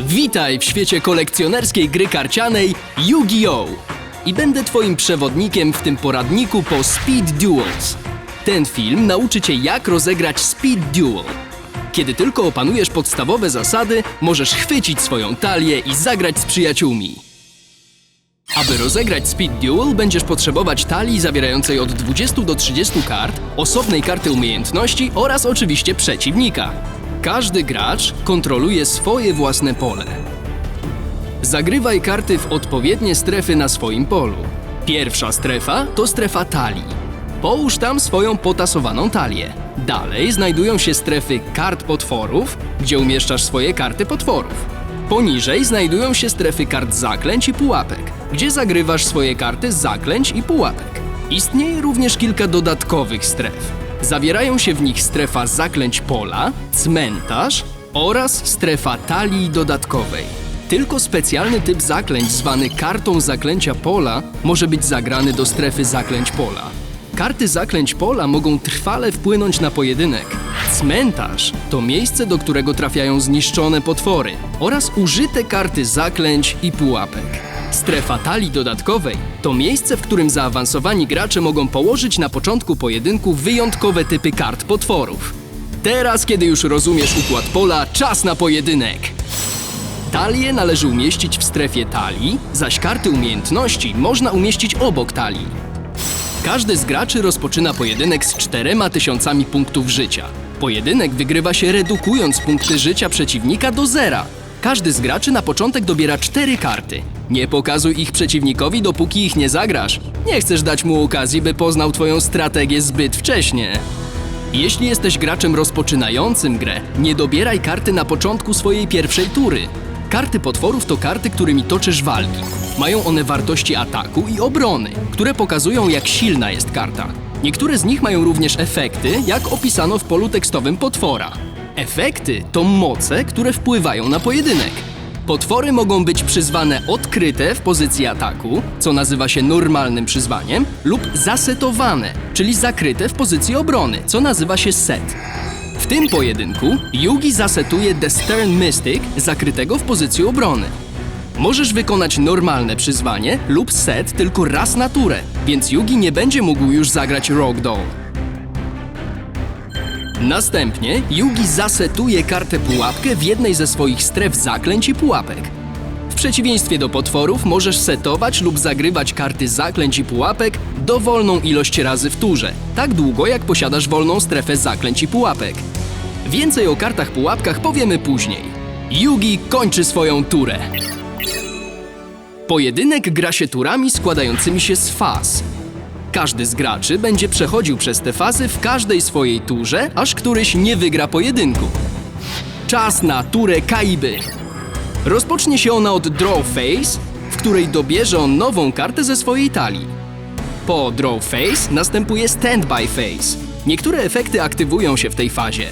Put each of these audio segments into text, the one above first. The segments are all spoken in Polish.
Witaj w świecie kolekcjonerskiej gry karcianej Yu-Gi-Oh! I będę twoim przewodnikiem w tym poradniku po Speed Duels. Ten film nauczy cię jak rozegrać Speed Duel. Kiedy tylko opanujesz podstawowe zasady, możesz chwycić swoją talię i zagrać z przyjaciółmi. Aby rozegrać Speed Duel, będziesz potrzebować talii zawierającej od 20 do 30 kart, osobnej karty umiejętności oraz oczywiście przeciwnika. Każdy gracz kontroluje swoje własne pole. Zagrywaj karty w odpowiednie strefy na swoim polu. Pierwsza strefa to strefa talii. Połóż tam swoją potasowaną talię. Dalej znajdują się strefy kart potworów, gdzie umieszczasz swoje karty potworów. Poniżej znajdują się strefy kart zaklęć i pułapek, gdzie zagrywasz swoje karty zaklęć i pułapek. Istnieje również kilka dodatkowych stref. Zawierają się w nich strefa zaklęć pola, cmentarz oraz strefa talii dodatkowej. Tylko specjalny typ zaklęć zwany kartą zaklęcia pola może być zagrany do strefy zaklęć pola. Karty zaklęć pola mogą trwale wpłynąć na pojedynek. Cmentarz to miejsce, do którego trafiają zniszczone potwory oraz użyte karty zaklęć i pułapek. Strefa talii dodatkowej to miejsce, w którym zaawansowani gracze mogą położyć na początku pojedynku wyjątkowe typy kart potworów. Teraz, kiedy już rozumiesz układ pola, czas na pojedynek! Talię należy umieścić w strefie talii, zaś karty umiejętności można umieścić obok talii. Każdy z graczy rozpoczyna pojedynek z czterema tysiącami punktów życia. Pojedynek wygrywa się redukując punkty życia przeciwnika do zera. Każdy z graczy na początek dobiera cztery karty. Nie pokazuj ich przeciwnikowi, dopóki ich nie zagrasz. Nie chcesz dać mu okazji, by poznał twoją strategię zbyt wcześnie. Jeśli jesteś graczem rozpoczynającym grę, nie dobieraj karty na początku swojej pierwszej tury. Karty potworów to karty, którymi toczysz walki. Mają one wartości ataku i obrony, które pokazują, jak silna jest karta. Niektóre z nich mają również efekty, jak opisano w polu tekstowym potwora. Efekty to moce, które wpływają na pojedynek. Potwory mogą być przyzwane odkryte w pozycji ataku, co nazywa się normalnym przyzwaniem, lub zasetowane, czyli zakryte w pozycji obrony, co nazywa się set. W tym pojedynku Yugi zasetuje The Stern Mystic, zakrytego w pozycji obrony. Możesz wykonać normalne przyzwanie lub set tylko raz na turę, więc Yugi nie będzie mógł już zagrać Rogue Doll. Następnie Yugi zasetuje kartę pułapkę w jednej ze swoich stref zaklęć i pułapek. W przeciwieństwie do potworów możesz setować lub zagrywać karty zaklęć i pułapek dowolną ilość razy w turze, tak długo jak posiadasz wolną strefę zaklęć i pułapek. Więcej o kartach pułapkach powiemy później. Yugi kończy swoją turę. Pojedynek gra się turami składającymi się z faz. Każdy z graczy będzie przechodził przez te fazy w każdej swojej turze, aż któryś nie wygra pojedynku. Czas na turę Kaiby. Rozpocznie się ona od Draw Face, w której dobierze on nową kartę ze swojej talii. Po Draw Face następuje Standby Face. Niektóre efekty aktywują się w tej fazie.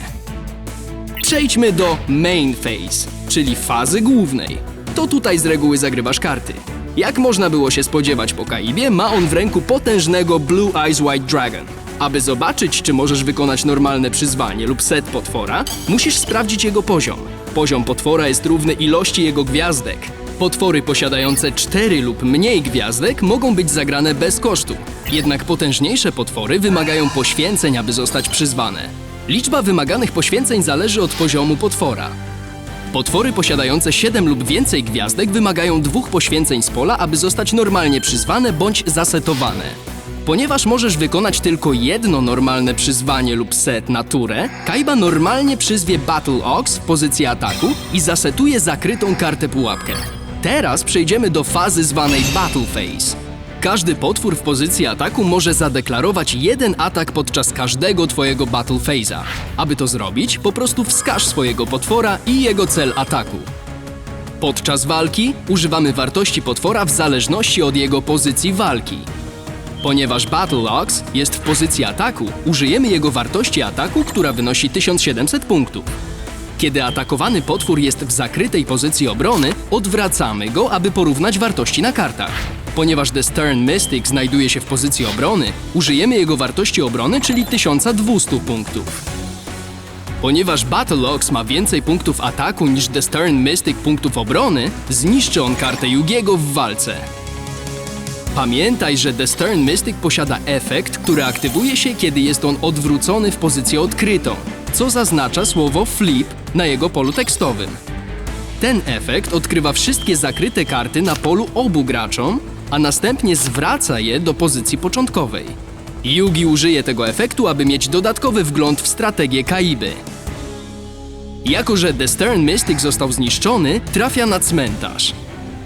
Przejdźmy do Main Phase, czyli fazy głównej. To tutaj z reguły zagrywasz karty. Jak można było się spodziewać po Kaibie, ma on w ręku potężnego Blue Eyes White Dragon. Aby zobaczyć, czy możesz wykonać normalne przyzwanie lub set potwora, musisz sprawdzić jego poziom. Poziom potwora jest równy ilości jego gwiazdek. Potwory posiadające 4 lub mniej gwiazdek mogą być zagrane bez kosztu. Jednak potężniejsze potwory wymagają poświęceń, aby zostać przyzwane. Liczba wymaganych poświęceń zależy od poziomu potwora. Potwory posiadające 7 lub więcej gwiazdek wymagają dwóch poświęceń z pola, aby zostać normalnie przyzwane bądź zasetowane. Ponieważ możesz wykonać tylko jedno normalne przyzwanie lub set na turę, Kaiba normalnie przyzwie Battle Ox w pozycji ataku i zasetuje zakrytą kartę pułapkę. Teraz przejdziemy do fazy zwanej Battle Phase. Każdy potwór w pozycji ataku może zadeklarować jeden atak podczas każdego twojego Battle Phase'a. Aby to zrobić, po prostu wskaż swojego potwora i jego cel ataku. Podczas walki używamy wartości potwora w zależności od jego pozycji walki. Ponieważ Battle Ox jest w pozycji ataku, użyjemy jego wartości ataku, która wynosi 1700 punktów. Kiedy atakowany potwór jest w zakrytej pozycji obrony, odwracamy go, aby porównać wartości na kartach. Ponieważ The Stern Mystic znajduje się w pozycji obrony, użyjemy jego wartości obrony, czyli 1200 punktów. Ponieważ Battleox ma więcej punktów ataku niż The Stern Mystic punktów obrony, zniszczy on kartę Yugiego w walce. Pamiętaj, że The Stern Mystic posiada efekt, który aktywuje się, kiedy jest on odwrócony w pozycję odkrytą, co zaznacza słowo flip na jego polu tekstowym. Ten efekt odkrywa wszystkie zakryte karty na polu obu graczom, a następnie zwraca je do pozycji początkowej. Yugi użyje tego efektu, aby mieć dodatkowy wgląd w strategię Kaiby. Jako, że The Stern Mystic został zniszczony, trafia na cmentarz.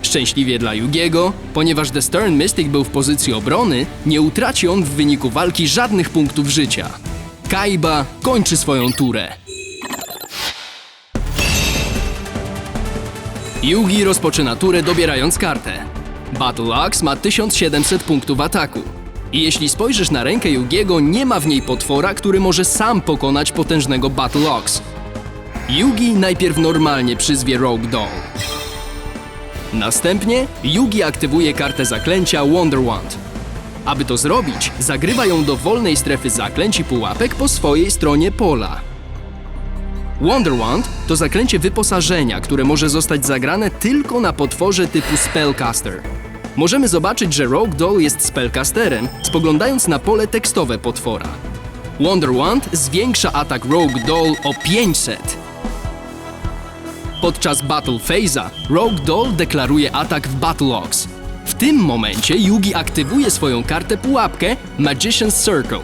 Szczęśliwie dla Yugiego, ponieważ The Stern Mystic był w pozycji obrony, nie utraci on w wyniku walki żadnych punktów życia. Kaiba kończy swoją turę. Yugi rozpoczyna turę dobierając kartę. Battle Axe ma 1700 punktów ataku. I jeśli spojrzysz na rękę Yugiego, nie ma w niej potwora, który może sam pokonać potężnego Battle Axe. Yugi najpierw normalnie przyzwie Rogue Doll. Następnie Yugi aktywuje kartę zaklęcia Wonder Wand. Aby to zrobić, zagrywa ją do wolnej strefy zaklęć i pułapek po swojej stronie pola. Wonder Wand to zaklęcie wyposażenia, które może zostać zagrane tylko na potworze typu Spellcaster. Możemy zobaczyć, że Rogue Doll jest spellcasterem, spoglądając na pole tekstowe potwora. Wonder Wand zwiększa atak Rogue Doll o 500. Podczas Battle Phase'a Rogue Doll deklaruje atak w Battle Ox. W tym momencie Yugi aktywuje swoją kartę pułapkę Magician's Circle.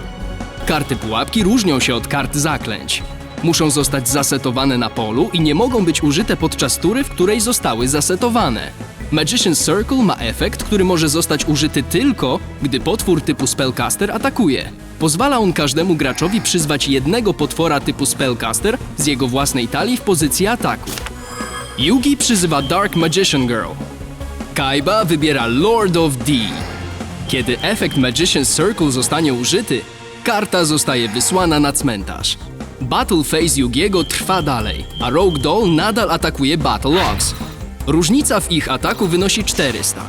Karty pułapki różnią się od kart zaklęć. Muszą zostać zasetowane na polu i nie mogą być użyte podczas tury, w której zostały zasetowane. Magician's Circle ma efekt, który może zostać użyty tylko, gdy potwór typu Spellcaster atakuje. Pozwala on każdemu graczowi przyzwać jednego potwora typu Spellcaster z jego własnej talii w pozycji ataku. Yugi przyzywa Dark Magician Girl. Kaiba wybiera Lord of D. Kiedy efekt Magician's Circle zostanie użyty, karta zostaje wysłana na cmentarz. Battle Phase Yugiego trwa dalej, a Rogue Doll nadal atakuje Battle Ox. Różnica w ich ataku wynosi 400.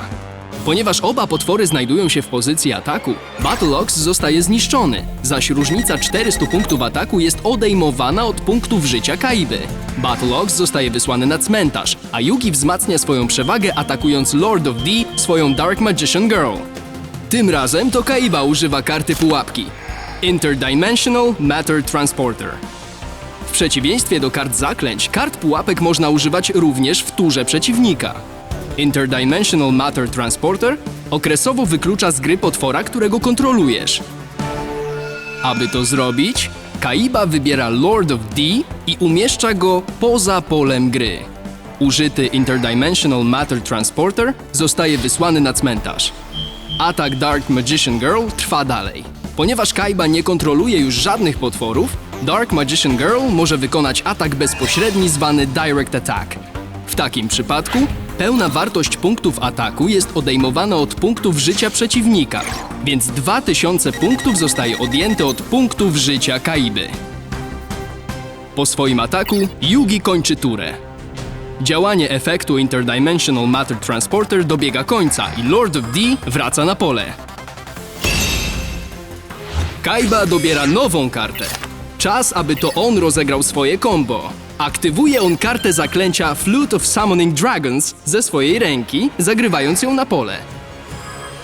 Ponieważ oba potwory znajdują się w pozycji ataku, Battle Ox zostaje zniszczony, zaś różnica 400 punktów ataku jest odejmowana od punktów życia Kaiby. Battle Ox zostaje wysłany na cmentarz, a Yugi wzmacnia swoją przewagę atakując Lord of D swoją Dark Magician Girl. Tym razem to Kaiba używa karty pułapki. Interdimensional Matter Transporter. W przeciwieństwie do kart zaklęć, kart pułapek można używać również w turze przeciwnika. Interdimensional Matter Transporter okresowo wyklucza z gry potwora, którego kontrolujesz. Aby to zrobić, Kaiba wybiera Lord of D i umieszcza go poza polem gry. Użyty Interdimensional Matter Transporter zostaje wysłany na cmentarz. Atak Dark Magician Girl trwa dalej. Ponieważ Kaiba nie kontroluje już żadnych potworów, Dark Magician Girl może wykonać atak bezpośredni zwany Direct Attack. W takim przypadku pełna wartość punktów ataku jest odejmowana od punktów życia przeciwnika, więc 2000 punktów zostaje odjęte od punktów życia Kaiby. Po swoim ataku Yugi kończy turę. Działanie efektu Interdimensional Matter Transporter dobiega końca i Lord of D wraca na pole. Kaiba dobiera nową kartę. Czas, aby to on rozegrał swoje combo. Aktywuje on kartę zaklęcia Flute of Summoning Dragons ze swojej ręki, zagrywając ją na pole.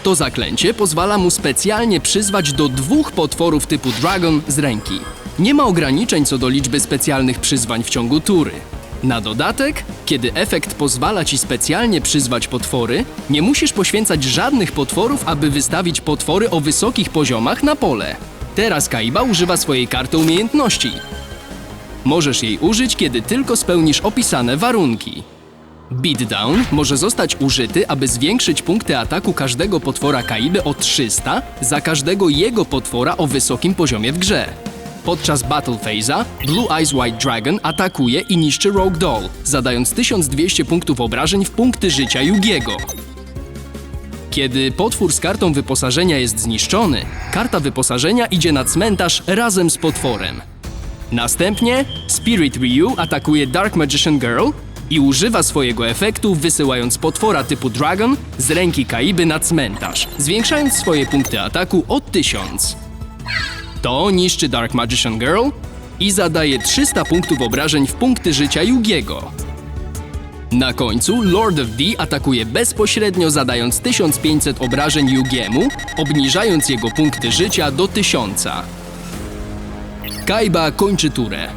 To zaklęcie pozwala mu specjalnie przyzwać do dwóch potworów typu Dragon z ręki. Nie ma ograniczeń co do liczby specjalnych przyzwań w ciągu tury. Na dodatek, kiedy efekt pozwala ci specjalnie przyzwać potwory, nie musisz poświęcać żadnych potworów, aby wystawić potwory o wysokich poziomach na pole. Teraz Kaiba używa swojej karty umiejętności. Możesz jej użyć, kiedy tylko spełnisz opisane warunki. Beatdown może zostać użyty, aby zwiększyć punkty ataku każdego potwora Kaiby o 300 za każdego jego potwora o wysokim poziomie w grze. Podczas Battle Phase'a Blue Eyes White Dragon atakuje i niszczy Rogue Doll, zadając 1200 punktów obrażeń w punkty życia Yugiego. Kiedy potwór z kartą wyposażenia jest zniszczony, karta wyposażenia idzie na cmentarz razem z potworem. Następnie Spirit Ryu atakuje Dark Magician Girl i używa swojego efektu, wysyłając potwora typu Dragon z ręki Kaiby na cmentarz, zwiększając swoje punkty ataku o 1000. To niszczy Dark Magician Girl i zadaje 300 punktów obrażeń w punkty życia Yugiego. Na końcu Lord of D atakuje bezpośrednio zadając 1500 obrażeń Yugiemu, obniżając jego punkty życia do 1000. Kaiba kończy turę.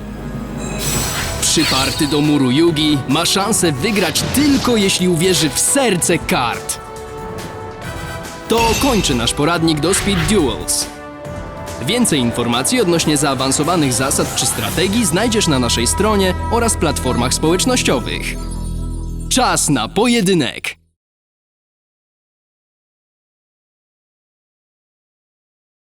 Przyparty do muru Yugi ma szansę wygrać tylko jeśli uwierzy w serce kart. To kończy nasz poradnik do Speed Duels. Więcej informacji odnośnie zaawansowanych zasad czy strategii znajdziesz na naszej stronie oraz platformach społecznościowych. Czas na pojedynek!